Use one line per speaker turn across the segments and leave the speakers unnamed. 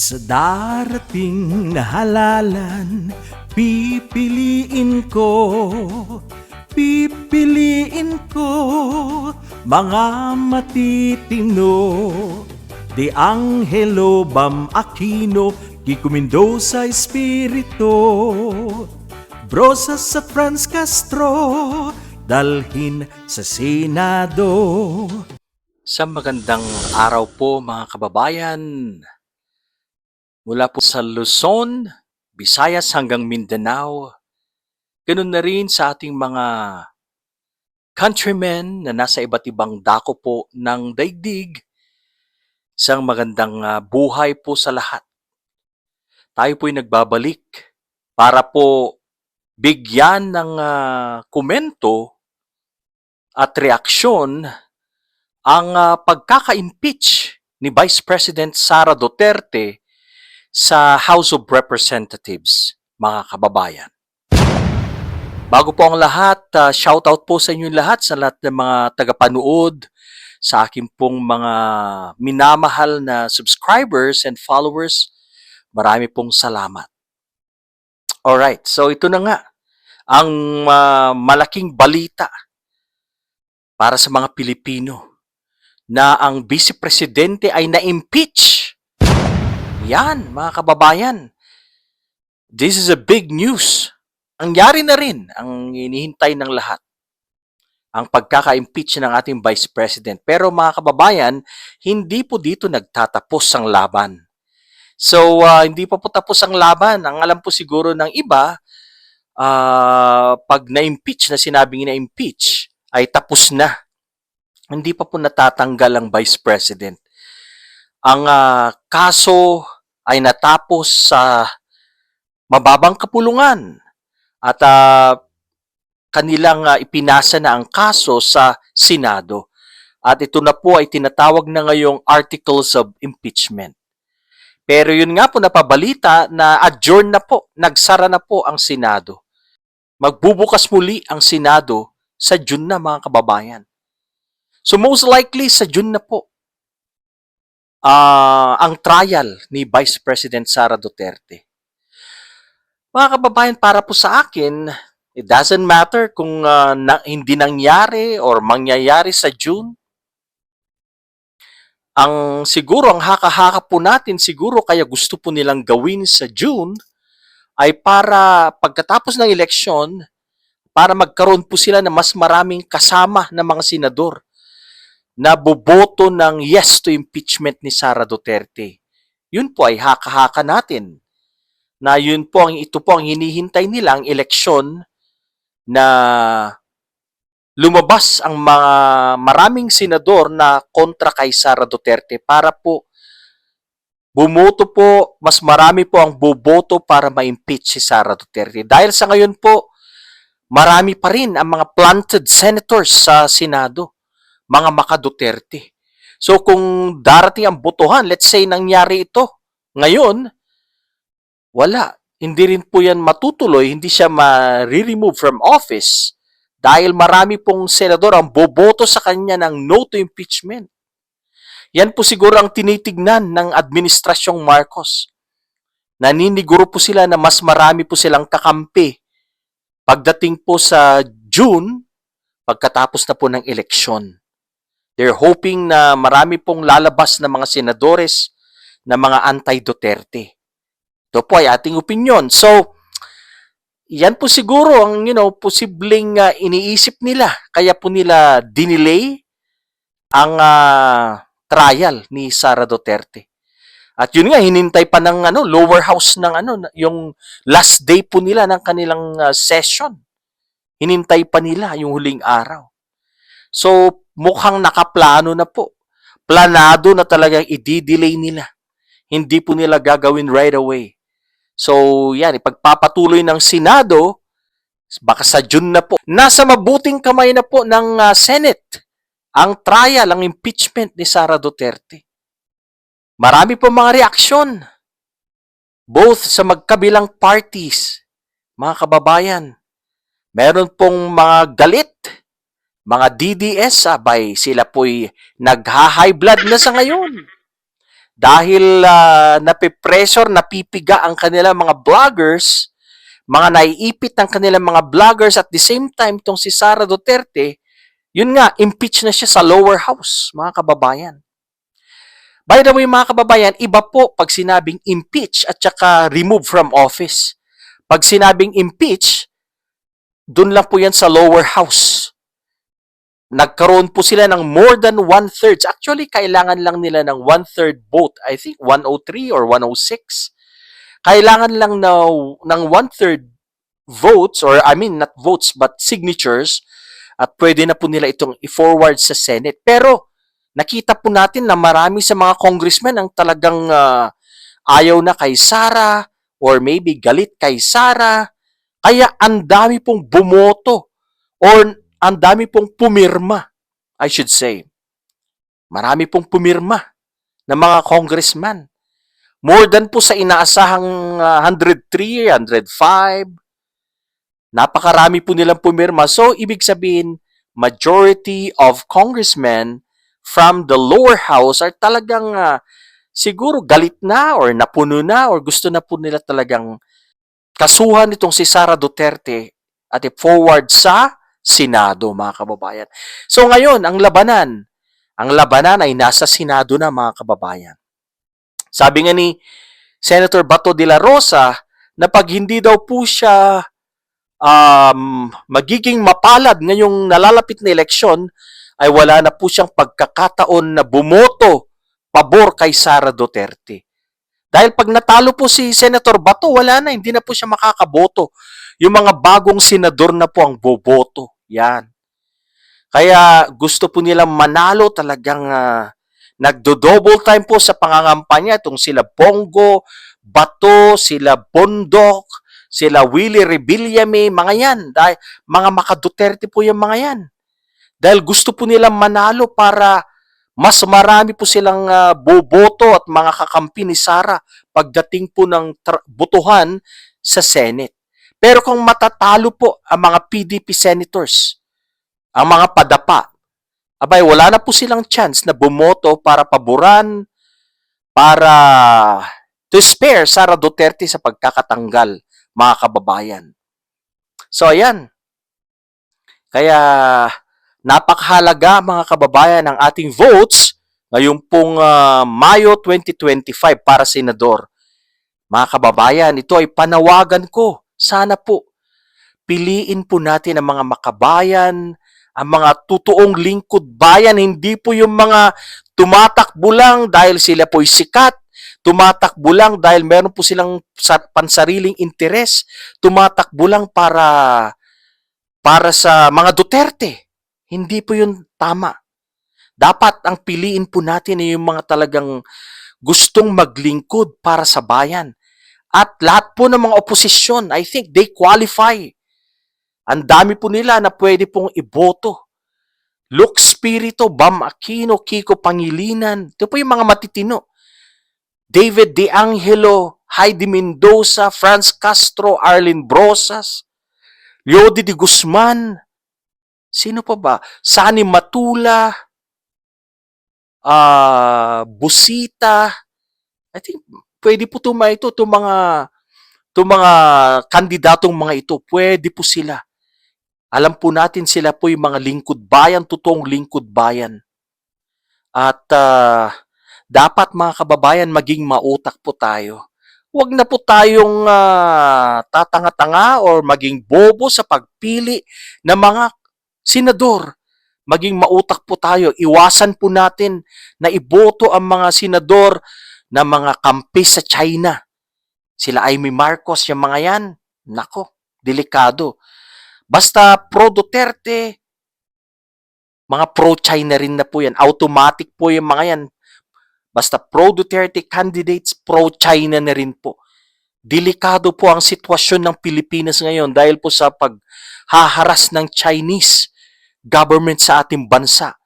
Sa darating na halalan, pipiliin ko, pipiliin ko, mga matitino. De Angelo Bam Aquino, Kiko Mendoza Espirito, Brosas at Franz Castro, dalhin sa Senado.
Sa magandang araw po mga kababayan. Mula po sa Luzon, Visayas hanggang Mindanao. Ganun na rin sa ating mga countrymen na nasa iba't ibang dako po ng daigdig. Isang magandang ah, buhay po sa lahat. Tayo po'y nagbabalik para po bigyan ng ah, komento at reaksyon ang ah, pagkaka-impeach ni Vice President Sara Duterte sa House of Representatives, mga kababayan. Bago po ang lahat, ah, shoutout po sa inyo lahat, sa lahat ng mga tagapanood, sa aking pong mga minamahal na subscribers and followers. Marami pong salamat. Alright, so ito na nga, ang ah, malaking balita para sa mga Pilipino na ang vice presidente ay na-impeach. Yan, mga kababayan. This is a big news. Ang yari na rin ang inihintay ng lahat. Ang pagkaka-impeach ng ating vice president. Pero mga kababayan, hindi po dito nagtatapos ang laban. So, ah, hindi pa po tapos ang laban. Ang alam po siguro ng iba, ah, pag na-impeach na sinabing na-impeach, ay tapos na hindi pa po natatanggal ang Vice President. Ang ah, kaso ay natapos sa mababang kapulungan at ah, kanilang ah, ipinasa na ang kaso sa Senado. At ito na po ay tinatawag na ngayong Articles of Impeachment. Pero yun nga po napabalita na adjourn na po, nagsara na po ang Senado. Magbubukas muli ang Senado sa June na mga kababayan. So most likely sa June na po ah ang trial ni Vice President Sara Duterte. Mga kababayan, para po sa akin, it doesn't matter kung ah, na, hindi nangyari or mangyayari sa June. Ang siguro, ang haka-haka po natin siguro kaya gusto po nilang gawin sa June ay para pagkatapos ng eleksyon, para magkaroon po sila ng mas maraming kasama ng mga senador na boboto ng yes to impeachment ni Sara Duterte. Yun po ay haka-haka natin. Na yun po ang ito po ang hinihintay nila ang eleksyon na lumabas ang mga maraming senador na kontra kay Sara Duterte para po bumoto po, mas marami po ang boboto para ma-impeach si Sara Duterte. Dahil sa ngayon po, marami pa rin ang mga planted senators sa Senado mga maka Duterte. So kung darating ang botohan, let's say nangyari ito ngayon, wala. Hindi rin po yan matutuloy, hindi siya ma-remove from office dahil marami pong senador ang boboto sa kanya ng no to impeachment. Yan po siguro ang tinitignan ng Administrasyong Marcos. Naniniguro po sila na mas marami po silang kakampi pagdating po sa June, pagkatapos na po ng eleksyon. They're hoping na marami pong lalabas na mga senadores na mga anti-Duterte. Ito po ay ating opinion. So, yan po siguro ang you know, posibleng ah, iniisip nila. Kaya po nila dinelay ang ah, trial ni Sara Duterte. At yun nga, hinintay pa ng ano, lower house ng ano, yung last day po nila ng kanilang ah, session. Hinintay pa nila yung huling araw. So, mukhang nakaplano na po. Planado na talagang i-delay nila. Hindi po nila gagawin right away. So, yan, ipagpapatuloy ng Senado, baka sa June na po. Nasa mabuting kamay na po ng ah, Senate ang trial, ang impeachment ni Sara Duterte. Marami po mga reaksyon, both sa magkabilang parties, mga kababayan. Meron pong mga galit, mga DDS, sabay sila po'y nagha-high blood na sa ngayon. dahil uh, napipressure, napipiga ang kanilang mga vloggers, mga naiipit ng kanilang mga vloggers at the same time tong si Sara Duterte, yun nga, impeach na siya sa lower house, mga kababayan. By the way, mga kababayan, iba po pag sinabing impeach at saka remove from office. Pag sinabing impeach, dun lang po yan sa lower house. Nagkaroon po sila ng more than one-third. Actually, kailangan lang nila ng one-third vote. I think 103 or 106. Kailangan lang na, ng one-third votes, or I mean, not votes, but signatures, at pwede na po nila itong i-forward sa Senate. Pero, nakita po natin na marami sa mga congressmen ang talagang ah, ayaw na kay Sara, or maybe galit kay Sara, kaya ang dami pong bumoto or ang dami pong pumirma, I should say. Marami pong pumirma ng mga congressman. More than po sa inaasahang ah, 103, 105. Napakarami po nilang pumirma. So, ibig sabihin, majority of congressmen from the lower house are talagang ah, siguro galit na or napuno na or gusto na po nila talagang kasuhan itong si Sara Duterte at i-forward sa Senado, mga kababayan. So ngayon, ang labanan, ang labanan ay nasa Senado na, mga kababayan. Sabi nga ni Senator Bato de la Rosa na pag hindi daw po siya um, magiging mapalad ngayong nalalapit na eleksyon, ay wala na po siyang pagkakataon na bumoto pabor kay Sara Duterte. Dahil pag natalo po si Senator Bato, wala na, hindi na po siya makakaboto. Yung mga bagong senador na po ang boboto. Yan. Kaya gusto po nilang manalo talagang ah, nagdo-double time po sa pangangampanya itong sila Bongo, Bato, sila Bondok, sila Willie Rebillame, mga yan. Dahil, mga makaduterte po yung mga yan. Dahil gusto po nilang manalo para mas marami po silang ah, boboto at mga kakampi ni Sara pagdating po ng botohan sa Senate. Pero kung matatalo po ang mga PDP senators, ang mga padapa, abay wala na po silang chance na bumoto para paboran, para to spare Sara Duterte sa pagkakatanggal, mga kababayan. So ayan. Kaya napakahalaga mga kababayan ng ating votes ngayong pong ah, Mayo 2025 para senador. Mga kababayan, ito ay panawagan ko. Sana po piliin po natin ang mga makabayan, ang mga totoong lingkod bayan, hindi po yung mga tumatakbo lang dahil sila po'y sikat, tumatakbo lang dahil meron po silang sa- pansariling interes, tumatakbo lang para para sa mga Duterte. Hindi po yun tama. Dapat ang piliin po natin ay yung mga talagang gustong maglingkod para sa bayan. At lahat po ng mga oposisyon, I think they qualify. Ang dami po nila na pwede pong iboto. Luke Spirito, Bam Aquino, Kiko Pangilinan. Ito po yung mga matitino. David De Angelo, Heidi Mendoza, Franz Castro, Arlene Brosas, Yodi de Guzman, sino pa ba? Sani Matula, ah Busita, I think pwede po ito mga ito, itong mga itong mga kandidatong mga ito, pwede po sila. Alam po natin sila po yung mga lingkod bayan, totoong lingkod bayan. At ah, dapat mga kababayan, maging mautak po tayo. Huwag na po tayong ah, tatanga-tanga or maging bobo sa pagpili ng mga senador. Maging mautak po tayo. Iwasan po natin na iboto ang mga senador na mga kampi sa China. Sila Amy Marcos, yung mga yan. Nako, delikado. Basta pro Duterte, mga pro-China rin na po yan. Automatic po yung mga yan. Basta pro Duterte candidates, pro-China na rin po. Delikado po ang sitwasyon ng Pilipinas ngayon dahil po sa paghaharas ng Chinese government sa ating bansa.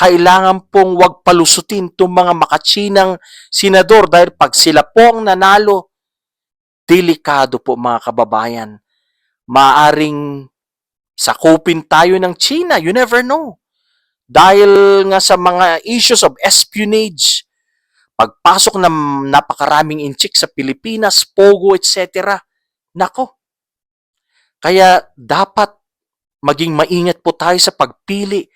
Kailangan pong wag palusutin itong mga makachinang senador dahil pag sila po ang nanalo, delikado po mga kababayan. Maaring sakupin tayo ng China. You never know. Dahil nga sa mga issues of espionage, pagpasok ng napakaraming inchik sa Pilipinas, Pogo, etc. Nako. Kaya dapat maging maingat po tayo sa pagpili.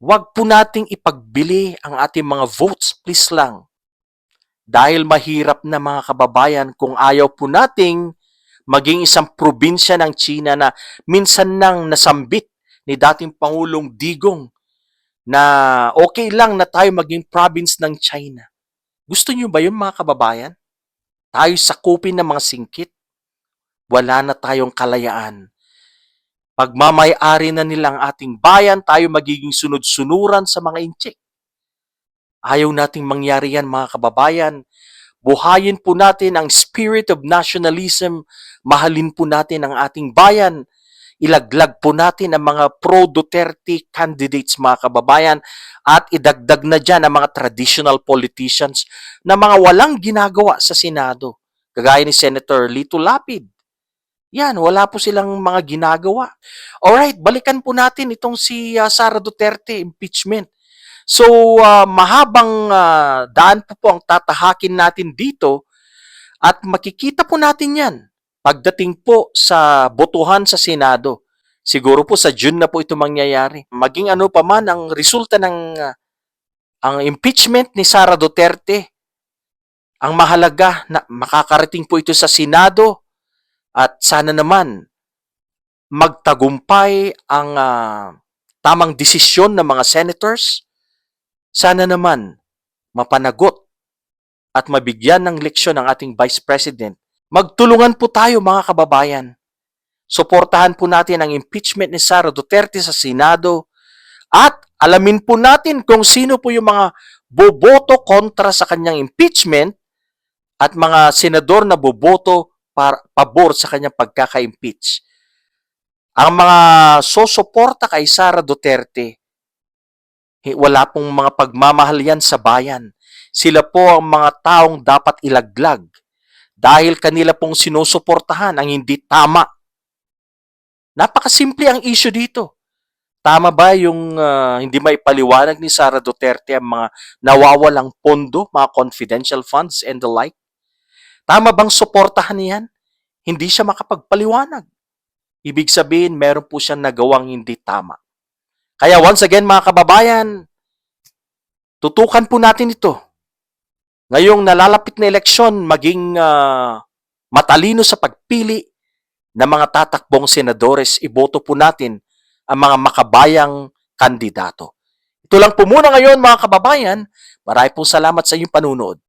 Huwag po nating ipagbili ang ating mga votes, please lang. Dahil mahirap na mga kababayan kung ayaw po nating maging isang probinsya ng China na minsan nang nasambit ni dating Pangulong Digong na okay lang na tayo maging province ng China. Gusto nyo ba yun mga kababayan? Tayo sakupin ng mga singkit? Wala na tayong kalayaan. Pagmamay-ari na nilang ating bayan, tayo magiging sunod-sunuran sa mga inchik. Ayaw nating mangyari yan mga kababayan. Buhayin po natin ang spirit of nationalism. Mahalin po natin ang ating bayan. Ilaglag po natin ang mga pro-Duterte candidates mga kababayan at idagdag na dyan ang mga traditional politicians na mga walang ginagawa sa Senado. Kagaya ni Senator Lito Lapid. Yan, wala po silang mga ginagawa. Alright, balikan po natin itong si ah, Sara Duterte impeachment. So, ah, mahabang ah, daan po po ang tatahakin natin dito at makikita po natin yan pagdating po sa botohan sa Senado. Siguro po sa June na po ito mangyayari. Maging ano pa man ang resulta ng ah, ang impeachment ni Sara Duterte, ang mahalaga na makakarating po ito sa Senado at sana naman magtagumpay ang ah, tamang desisyon ng mga senators. Sana naman mapanagot at mabigyan ng leksyon ng ating Vice President. Magtulungan po tayo mga kababayan. Suportahan po natin ang impeachment ni Sara Duterte sa Senado at alamin po natin kung sino po yung mga boboto kontra sa kanyang impeachment at mga senador na boboto para pabor sa kanyang pagkaka-impeach. Ang mga sosuporta kay Sara Duterte, eh, wala pong mga pagmamahal yan sa bayan. Sila po ang mga taong dapat ilaglag dahil kanila pong sinusuportahan ang hindi tama. Napakasimple ang issue dito. Tama ba yung ah, hindi may paliwanag ni Sara Duterte ang mga nawawalang pondo, mga confidential funds and the like? Tama bang suportahan niyan? Hindi siya makapagpaliwanag. Ibig sabihin, meron po siyang nagawang hindi tama. Kaya once again, mga kababayan, tutukan po natin ito. Ngayong nalalapit na eleksyon, maging ah, matalino sa pagpili ng mga tatakbong senadores, iboto po natin ang mga makabayang kandidato. Ito lang po muna ngayon mga kababayan. Marami pong salamat sa inyong panunood.